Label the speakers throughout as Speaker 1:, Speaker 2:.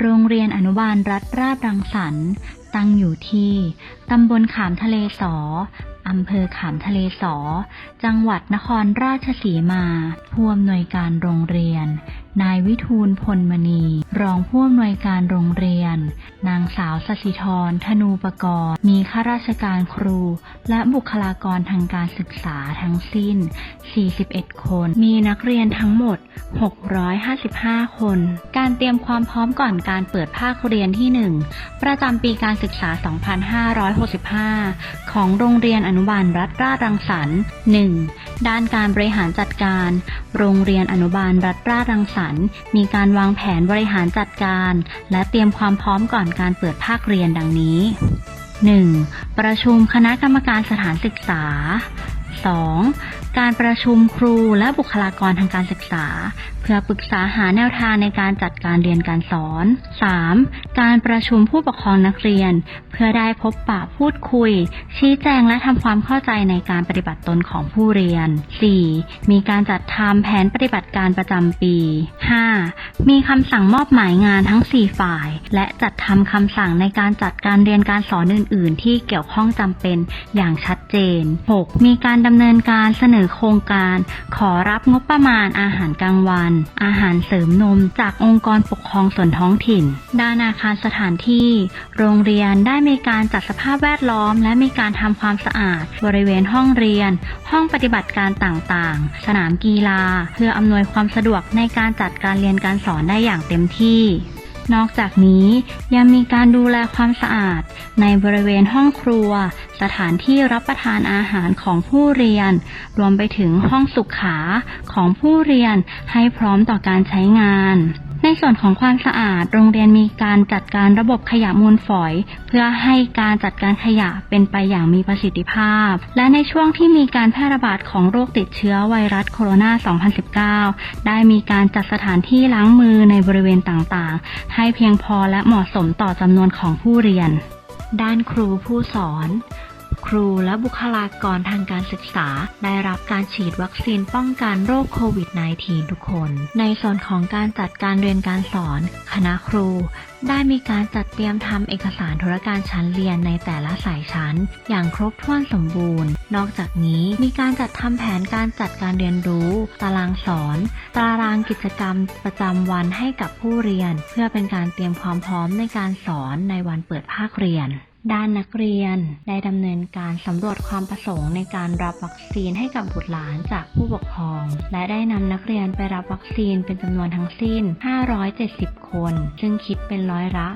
Speaker 1: โรงเรียนอนุบาลรัฐราชรังสรรค์ ตั้งอยู่ที่ ตำบลขามทะเลสอ อำเภอขามทะเลสอ จังหวัดนครราชสีมา ผู้อำนวยการโรงเรียน นายวิทูลพลมณี รองผู้อำนวยการโรงเรียน นางสาวสศิธรธนูปกรณ์ มีข้าราชการครู และบุคลากรทางการศึกษาทั้งสิ้น 41 คน มีนักเรียนทั้งหมด 655 คน การเตรียมความพร้อมก่อนการเปิดภาคเรียนที่ 1 ประจำปีการศึกษา 2565 ของโรงเรียนอนุบาลรัฐราชรังสรรค์ 1. ด้านการบริหารจัดการ โรงเรียนอนุบาลรัฐราชรังสรรค์มีการวางแผนบริหารจัดการ และเตรียมความพร้อมก่อนการเปิดภาคเรียนดังนี้ 1. ประชุมคณะกรรมการสถานศึกษา 2. การประชุมครูและบุคลากรทางการศึกษา เพื่อปรึกษาหาแนวทางในการจัดการเรียนการสอน 3. การประชุมผู้ปกครองนักเรียน เพื่อได้พบปะพูดคุย ชี้แจงและทำความเข้าใจในการปฏิบัติตนของผู้เรียน 4. มีการจัดทำแผนปฏิบัติการประจำปี 5. มีคำสั่งมอบหมายงานทั้ง 4 ฝ่าย และจัดทำคำสั่งในการจัดการเรียนการสอนอื่น ๆ ที่เกี่ยวข้องจำเป็นอย่างชัดเจน 6. มีการดำเนินการเสนอโครงการ ขอรับงบประมาณอาหารกลางวันอาหารเสริมนมจากองค์กรปกครองส่วนท้องถิ่น ด้านอาคารสถานที่ โรงเรียนได้มีการจัดสภาพแวดล้อม และมีการทำความสะอาด บริเวณห้องเรียน ห้องปฏิบัติการต่างๆ สนามกีฬา เพื่ออำนวยความสะดวกในการจัดการเรียนการสอนได้อย่างเต็มที่ นอกจากนี้ยังมีการดูแลความสะอาด ในบริเวณห้องครัว สถานที่รับประทานอาหารของผู้เรียน รวมไปถึงห้องสุขาของผู้เรียนให้พร้อมต่อการใช้งาน ในส่วนของความสะอาด โรงเรียนมีการจัดการระบบขยะมูลฝอย เพื่อให้การจัดการขยะเป็นไปอย่างมีประสิทธิภาพ และในช่วงที่มีการแพร่ระบาดของโรคติดเชื้อไวรัสโคโรนา 2019 ได้มีการจัดสถานที่ล้างมือในบริเวณต่างๆ ให้เพียงพอและเหมาะสมต่อจำนวนของผู้เรียน ด้านครูผู้สอน ครูและบุคลากรทางการศึกษา ได้รับการฉีดวัคซีนป้องกันโรคโควิด -19 ทุกคน ในส่วนของการจัดการเรียนการสอน คณะครู ได้มีการจัดเตรียมทำเอกสารธุรการชั้นเรียนในแต่ละสายชั้น อย่างครบถ้วนสมบูรณ์ นอกจากนี้มีการจัดทำแผนการจัดการเรียนรู้ ตารางสอน ตารางกิจกรรมประจำวันให้กับผู้เรียน เพื่อเป็นการเตรียมความพร้อมในการสอนในวันเปิดภาคเรียน ด้านนักเรียนได้ดำเนินการสำรวจความประสงค์ในการรับวัคซีนให้กับบุตรหลานจากผู้ปกครอง และได้นำนักเรียนไปรับวัคซีนเป็นจำนวนทั้งสิ้น 570 คน ซึ่งคิดเป็นร้อยละ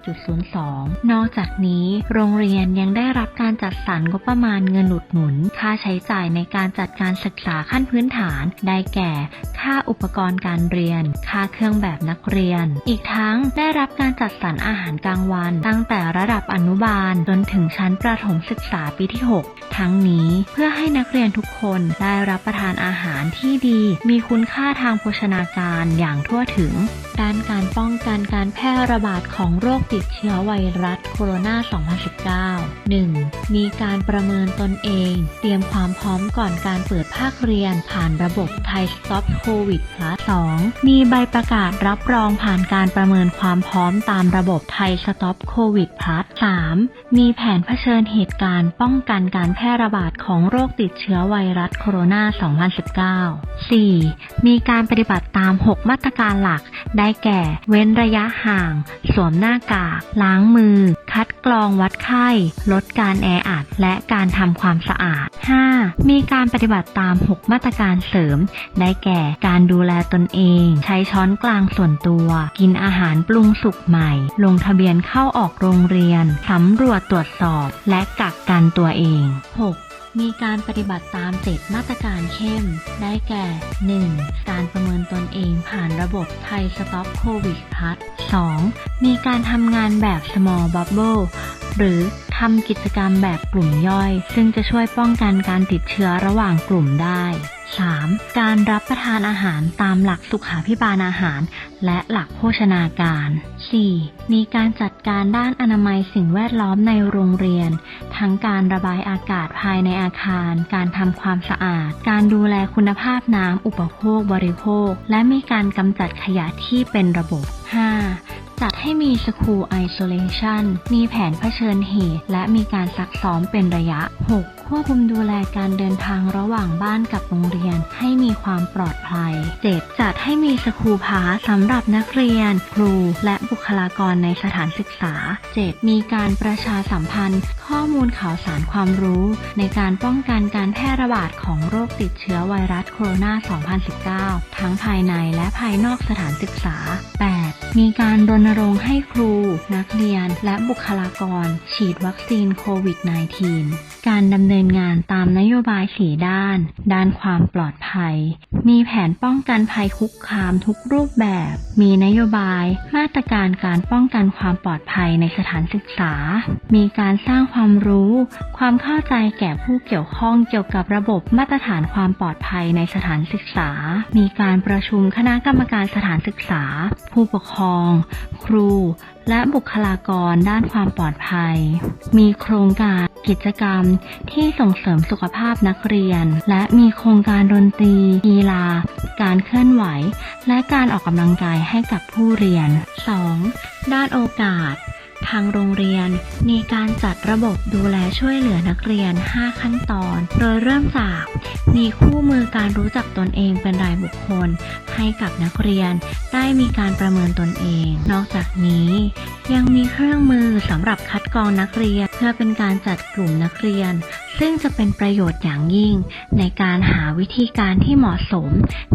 Speaker 1: 87.02 นอกจากนี้ โรงเรียนยังได้รับการจัดสรรงบประมาณเงินอุดหนุน ค่าใช้จ่ายในการจัดการศึกษาขั้นพื้นฐาน ได้แก่ ค่าอุปกรณ์การเรียน ค่าเครื่องแบบนักเรียน อีกทั้งได้รับการจัดสรรอาหารกลางวัน ตั้งแต่ระดับอนุบาล จนถึงชั้นประถมศึกษาปีที่ 6 ทั้งนี้เพื่อให้นักเรียนทุกคนได้รับประทานอาหารที่ดี มีคุณค่าทางโภชนาการอย่างทั่วถึง ด้านการป้องกันการแพร่ระบาดของโรคติดเชื้อไวรัสโคโรนา 2019 1. มีการประเมินตนเอง เตรียมความพร้อมก่อนการเปิดภาคเรียน ผ่านระบบไทย Stop COVID Plus 2. มีใบประกาศรับรองผ่านการประเมินความพร้อมตามระบบไทย Stop COVID Plus 3. มีแผนเผชิญเหตุการณ์ป้องกันการแพร่ระบาดของโรคติดเชื้อไวรัสโคโรนา 2019 4. มีการปฏิบัติตาม 6 มาตรการหลัก ได้แก่ เว้นระยะห่าง สวมหน้ากาก ล้างมือ คัดกรองวัดไข้ ลดการแออัดและการทำความสะอาด 5. มีการปฏิบัติตาม 6 มาตรการเสริม ได้แก่การดูแลตนเอง ใช้ช้อนกลางส่วนตัว กินอาหารปรุงสุกใหม่ ลงทะเบียนเข้าออกโรงเรียน สำรวจตรวจสอบ และกักกันตัวเอง 6. มีการปฏิบัติตาม7มาตรการเข้ม ได้แก่ 1. การประเมินตนเองผ่านระบบไทยสต็อปโควิดพัท 2. มีการทำงานแบบ small bubble หรือทำกิจกรรมแบบกลุ่มย่อย ซึ่งจะช่วยป้องกันการติดเชื้อระหว่างกลุ่มได้ 3. การรับประทานอาหารตามหลักสุขาพิบาลอาหาร และหลักโภชนาการ 4. มีการจัดการด้านอนามัยสิ่งแวดล้อมในโรงเรียน ทั้งการระบายอากาศภายในอาคาร การทำความสะอาด การดูแลคุณภาพน้ำอุปโภคบริโภค และมีการกำจัดขยะที่เป็นระบบ 5. จัดให้มี School Isolation มีแผนเผชิญเหตุ และมีการซักซ้อมเป็นระยะ 6. ควบคุมดูแลการเดินทางระหว่างบ้านกับโรงเรียนให้มีความปลอดภัย 7. จัดให้มีสคูพาสสำหรับนักเรียน ครู และบุคลากรในสถานศึกษา 7. มีการประชาสัมพันธ์ ข้อมูลข่าวสารความรู้ ในการป้องกันการแพร่ระบาดของโรคติดเชื้อไวรัสโคโรนา 2019 ทั้งภายในและภายนอกสถานศึกษา 8. มีการรณรงค์ให้ครู นักเรียน และบุคลากร ฉีดวัคซีนโควิด -19 การดำเนินงานตามนโยบายสีด้าน ด้านความปลอดภัย มีแผนป้องกันภัยคุกคามทุกรูปแบบ มีนโยบายมาตรการการป้องกันความปลอดภัยในสถานศึกษา มีการสร้างความรู้ ความเข้าใจแก่ผู้เกี่ยวข้องเกี่ยวกับระบบมาตรฐานความปลอดภัยในสถานศึกษา มีการประชุมคณะกรรมการสถานศึกษา ผู้ปกครอง ครูและบุคลากรด้านความปลอดภัย มีโครงการ กิจกรรมที่ส่งเสริมสุขภาพนักเรียน และมีโครงการดนตรีกีฬา การเคลื่อนไหว และการออกกำลังกายให้กับผู้เรียน 2. ด้านโอกาส ทางโรงเรียนมีการจัดระบบดูแลช่วยเหลือนักเรียน 5 ขั้นตอน โดยเริ่มจาก มีคู่มือการรู้จักตนเองเป็นรายบุคคล ให้กับนักเรียนได้มีการประเมินตนเอง นอกจากนี้ ยังมีเครื่องมือสำหรับคัด กรองนักเรียน เพื่อเป็นการจัดกลุ่มนักเรียน ซึ่งจะเป็นประโยชน์อย่างยิ่ง ในการหาวิธีการที่เหมาะสม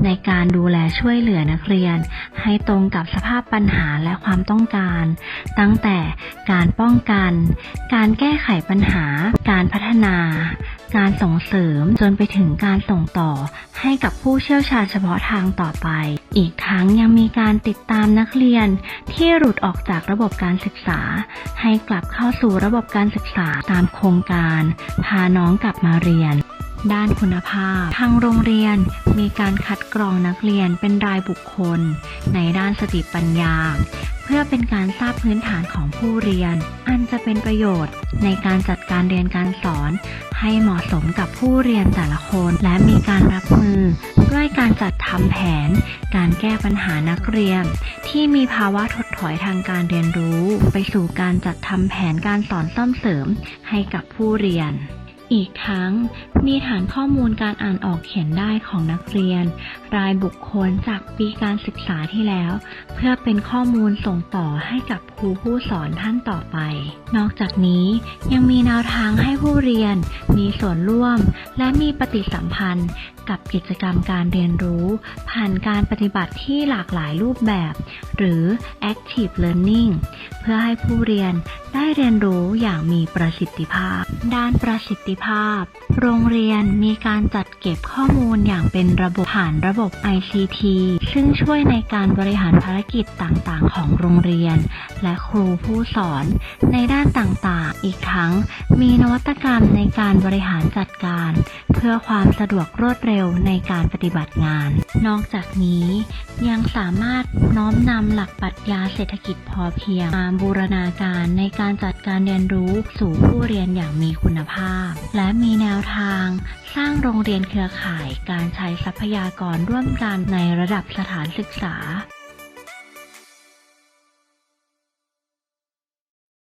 Speaker 1: ในการดูแลช่วยเหลือนักเรียน ให้ตรงกับสภาพปัญหาและความต้องการ ตั้งแต่การป้องกัน การแก้ไขปัญหา การพัฒนา การส่งเสริมจนไปถึงการส่งต่อให้กับผู้เชี่ยวชาญเฉพาะทางต่อไป อีกทั้งยังมีการติดตามนักเรียนที่หลุดออกจากระบบการศึกษา ให้กลับเข้าสู่ระบบการศึกษาตามโครงการ พาน้องกลับมาเรียนด้านคุณภาพ ทางโรงเรียนมีการคัดกรองนักเรียนเป็นรายบุคคล ในด้านสติปัญญา เพื่อเป็นการทราบพื้นฐานของผู้เรียน อันจะเป็นประโยชน์ในการจัดการเรียนการสอน ให้เหมาะสมกับผู้เรียนแต่ละคน และมีการรับมือ ด้วยการจัดทำแผน การแก้ปัญหานักเรียน ที่มีภาวะถดถอยทางการเรียนรู้ ไปสู่การจัดทำแผนการสอนซ่อมเสริมให้กับผู้เรียน อีกทั้งมีฐานข้อมูลการอ่านออกเขียนได้ของนักเรียน รายบุคคลจากปีการศึกษาที่แล้ว เพื่อเป็นข้อมูลส่งต่อให้กับครูผู้สอนท่านต่อไป นอกจากนี้ยังมีแนวทางให้ผู้เรียน มีส่วนร่วม และมีปฏิสัมพันธ์ กับกิจกรรมการเรียนรู้ ผ่านการปฏิบัติที่หลากหลายรูปแบบ หรือ active learning เพื่อให้ผู้เรียนได้เรียนรู้อย่างมีประสิทธิภาพ ด้านประสิทธิภาพ โรงเรียนมีการจัดเก็บข้อมูลอย่างเป็นระบบผ่านระบบ ICT ซึ่งช่วยในการบริหารภารกิจต่างๆ ของโรงเรียน และครูผู้สอนในด้านต่างๆ อีกทั้ง มีนวัตกรรมในการบริหารจัดการ เพื่อความสะดวกรวดเร็วในการปฏิบัติงาน นอกจากนี้ยังสามารถน้อมนำหลักปรัชญาเศรษฐกิจพอเพียงมาบูรณาการในการจัดการเรียนรู้สู่ผู้เรียนอย่างมีคุณภาพและมีแนวทางสร้างโรงเรียนเครือข่ายการใช้ทรัพยากรร่วมกันในระดับสถานศึกษา